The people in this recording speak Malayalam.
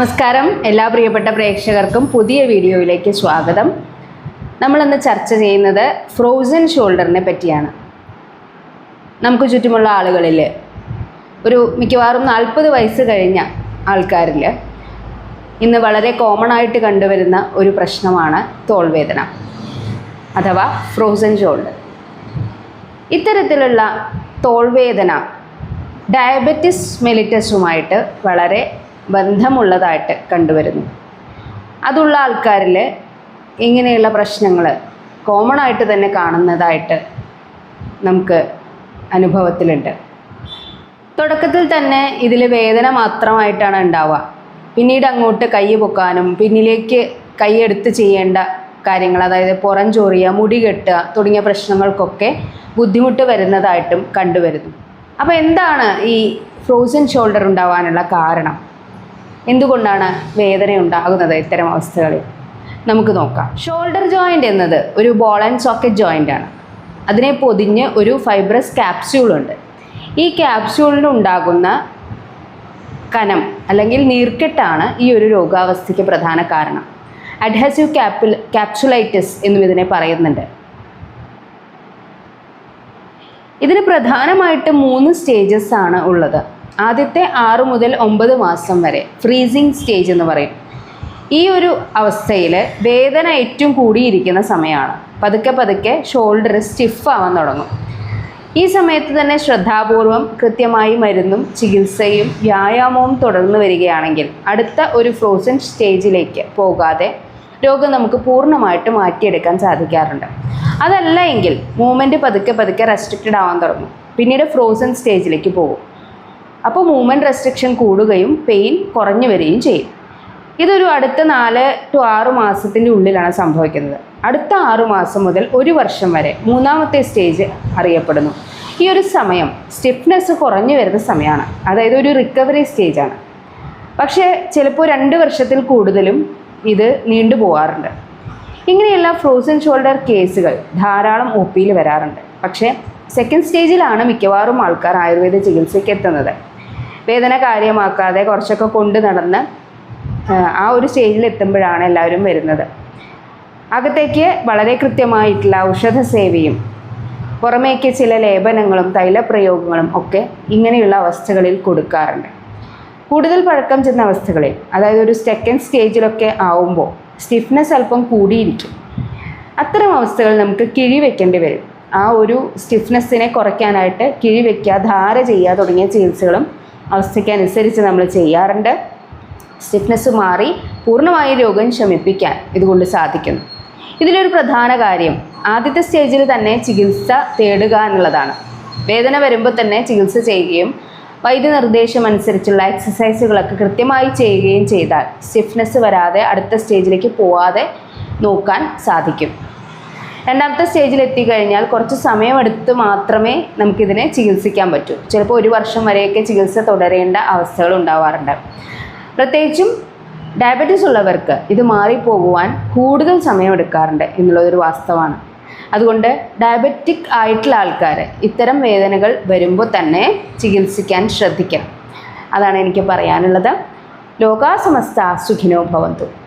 നമസ്കാരം. എല്ലാ പ്രിയപ്പെട്ട പ്രേക്ഷകർക്കും പുതിയ വീഡിയോയിലേക്ക് സ്വാഗതം. നമ്മളിന്ന് ചർച്ച ചെയ്യുന്നത് ഫ്രോസൺ ഷോൾഡറിനെ പറ്റിയാണ്. നമുക്ക് ചുറ്റുമുള്ള ആളുകളിൽ ഒരു മിക്കവാറും നാൽപ്പത് വയസ്സ് കഴിഞ്ഞ ആൾക്കാരിൽ ഇന്ന് വളരെ കോമൺ ആയിട്ട് കണ്ടുവരുന്ന ഒരു പ്രശ്നമാണ് തോൾവേദന അഥവാ ഫ്രോസൺ ഷോൾഡർ ഇത്തരത്തിലുള്ള തോൾവേദന ഡയബറ്റിസ് മെലിറ്റസുമായിട്ട് വളരെ ബന്ധമുള്ളതായിട്ട് കണ്ടുവരുന്നു. അതുള്ള ആൾക്കാരിൽ ഇങ്ങനെയുള്ള പ്രശ്നങ്ങൾ കോമൺ ആയിട്ട് തന്നെ കാണുന്നതായിട്ട് നമുക്ക് അനുഭവത്തിലുണ്ട്. തുടക്കത്തിൽ തന്നെ ഇതിൽ വേദന മാത്രമായിട്ടാണ് ഉണ്ടാവുക. പിന്നീട് അങ്ങോട്ട് കൈ പൊക്കാനും പിന്നിലേക്ക് കൈ എടുത്ത് ചെയ്യേണ്ട കാര്യങ്ങൾ അതായത് പുറം ചൊറിയുക മുടി കെട്ടുക തുടങ്ങിയ പ്രശ്നങ്ങൾക്കൊക്കെ ബുദ്ധിമുട്ട് വരുന്നതായിട്ടും കണ്ടുവരുന്നു. അപ്പോൾ എന്താണ് ഈ ഫ്രോസൺ ഷോൾഡർ ഉണ്ടാവാനുള്ള കാരണം? എന്തുകൊണ്ടാണ് വേദന ഉണ്ടാകുന്നത് ഇത്തരം അവസ്ഥകളിൽ? നമുക്ക് നോക്കാം. ഷോൾഡർ ജോയിന്റ് എന്നത് ഒരു ബോൾ ആൻഡ് സോക്കറ്റ് ജോയിന്റ് ആണ്. അതിനെ പൊതിഞ്ഞ് ഒരു ഫൈബ്രസ് ക്യാപ്സ്യൂൾ ഉണ്ട്. ഈ ക്യാപ്സ്യൂളിന് ഉണ്ടാകുന്ന കനം അല്ലെങ്കിൽ നീർക്കെട്ടാണ് ഈ ഒരു രോഗാവസ്ഥയ്ക്ക് പ്രധാന കാരണം. അഡ്ഹസീവ് ക്യാപ്പിൽ ക്യാപ്സുലൈറ്റിസ് എന്നും ഇതിനെ പറയുന്നുണ്ട്. ഇതിന് പ്രധാനമായിട്ട് മൂന്ന് സ്റ്റേജസ് ആണ് ഉള്ളത്. ആദ്യത്തെ ആറ് മുതൽ ഒമ്പത് മാസം വരെ ഫ്രീസിങ് സ്റ്റേജ് എന്ന് പറയും. ഈ ഒരു അവസ്ഥയിൽ വേദന ഏറ്റവും കൂടിയിരിക്കുന്ന സമയമാണ്. പതുക്കെ പതുക്കെ ഷോൾഡർ സ്റ്റിഫ് ആവാൻ തുടങ്ങും. ഈ സമയത്ത് തന്നെ ശ്രദ്ധാപൂർവം കൃത്യമായി മരുന്നും ചികിത്സയും വ്യായാമവും തുടർന്ന് വരികയാണെങ്കിൽ അടുത്ത ഒരു ഫ്രോസൺ സ്റ്റേജിലേക്ക് പോകാതെ രോഗം നമുക്ക് പൂർണമായിട്ട് മാറ്റിയെടുക്കാൻ സാധിക്കാറുണ്ട്. അതല്ല എങ്കിൽ മൂവ്മെന്റ് പതുക്കെ പതുക്കെ റെസ്ട്രിക്റ്റഡ് ആവാൻ തുടങ്ങും. പിന്നീട് ഫ്രോസൺ സ്റ്റേജിലേക്ക് പോകും. അപ്പോൾ മൂവ്മെന്റ് റെസ്ട്രിക്ഷൻ കൂടുകയും പെയിൻ കുറഞ്ഞു വരികയും ചെയ്യും. ഇതൊരു അടുത്ത നാല് ടു ആറ് മാസത്തിന്റെ ഉള്ളിലാണ് സംഭവിക്കുന്നത്. അടുത്ത ആറു മാസം മുതൽ ഒരു വർഷം വരെ മൂന്നാമത്തെ സ്റ്റേജ് അറിയപ്പെടുന്നു. ഈ ഒരു സമയം സ്റ്റിഫ്നെസ് കുറഞ്ഞു വരുന്ന സമയമാണ്. അതായത് ഒരു റിക്കവറി സ്റ്റേജാണ് പക്ഷേ ചിലപ്പോൾ രണ്ട് വർഷത്തിൽ കൂടുതലും ഇത് നീണ്ടു പോകാറുണ്ട് ഇങ്ങനെയുള്ള ഫ്രോസൺ ഷോൾഡർ കേസുകൾ ധാരാളം ഒ പിയിൽ വരാറുണ്ട്. പക്ഷേ സെക്കൻഡ് സ്റ്റേജിലാണ് മിക്കവാറും ആൾക്കാർ ആയുർവേദ ചികിത്സയ്ക്ക് എത്തുന്നത്. വേദന കാര്യമാക്കാതെ കുറച്ചൊക്കെ കൊണ്ട് നടന്ന് ആ ഒരു സ്റ്റേജിൽ എത്തുമ്പോഴാണ് എല്ലാവരും വരുന്നത്. അകത്തേക്ക് വളരെ കൃത്യമായിട്ടുള്ള ഔഷധ സേവയും പുറമേക്ക് ചില ലേപനങ്ങളും തൈലപ്രയോഗങ്ങളും ഒക്കെ ഇങ്ങനെയുള്ള അവസ്ഥകളിൽ കൊടുക്കാറുണ്ട്. കൂടുതൽ പഴക്കം ചെന്ന അവസ്ഥകളിൽ അതായത് ഒരു സെക്കൻഡ് സ്റ്റേജിലൊക്കെ ആവുമ്പോൾ സ്റ്റിഫ്നെസ് അല്പം കൂടിയിരിക്കും. അത്തരം അവസ്ഥകൾ നമുക്ക് കിഴി വെക്കേണ്ടി വരും. ആ ഒരു സ്റ്റിഫ്നെസ്സിനെ കുറയ്ക്കാനായിട്ട് കിഴി വയ്ക്കുക ധാര ചെയ്യുക തുടങ്ങിയ ചികിത്സകളും അവസ്ഥയ്ക്കനുസരിച്ച് നമ്മൾ ചെയ്യാറുണ്ട്. സ്റ്റിഫ്നെസ് മാറി പൂർണമായി രോഗം ശമിപ്പിക്കാൻ ഇതുകൊണ്ട് സാധിക്കുന്നു. ഇതിലൊരു പ്രധാന കാര്യം ആദ്യത്തെ സ്റ്റേജിൽ തന്നെ ചികിത്സ തേടുക എന്നുള്ളതാണ്. വേദന വരുമ്പോൾ തന്നെ ചികിത്സ ചെയ്യുകയും വൈദ്യനിർദ്ദേശം അനുസരിച്ചുള്ള എക്സസൈസുകളൊക്കെ കൃത്യമായി ചെയ്യുകയും ചെയ്താൽ സ്റ്റിഫ്നെസ് വരാതെ അടുത്ത സ്റ്റേജിലേക്ക് പോവാതെ നോക്കാൻ സാധിക്കും. രണ്ടാമത്തെ സ്റ്റേജിൽ എത്തിക്കഴിഞ്ഞാൽ കുറച്ച് സമയമെടുത്ത് മാത്രമേ നമുക്കിതിനെ ചികിത്സിക്കാൻ പറ്റൂ. ചിലപ്പോൾ ഒരു വർഷം വരെയൊക്കെ ചികിത്സ തുടരേണ്ട അവസ്ഥകൾ ഉണ്ടാവാറുണ്ട്. പ്രത്യേകിച്ചും ഡയബറ്റീസ് ഉള്ളവർക്ക് ഇത് മാറിപ്പോകുവാൻ കൂടുതൽ സമയമെടുക്കാറുണ്ട് എന്നുള്ളതൊരു വാസ്തവമാണ്. അതുകൊണ്ട് ഡയബറ്റിക് ആയിട്ടുള്ള ആൾക്കാർ ഇത്തരം വേദനകൾ വരുമ്പോൾ തന്നെ ചികിത്സിക്കാൻ ശ്രദ്ധിക്കണം. അതാണ് എനിക്ക് പറയാനുള്ളത്. ലോകാസമസ്ത സുഖിനോ ഭവന്തു.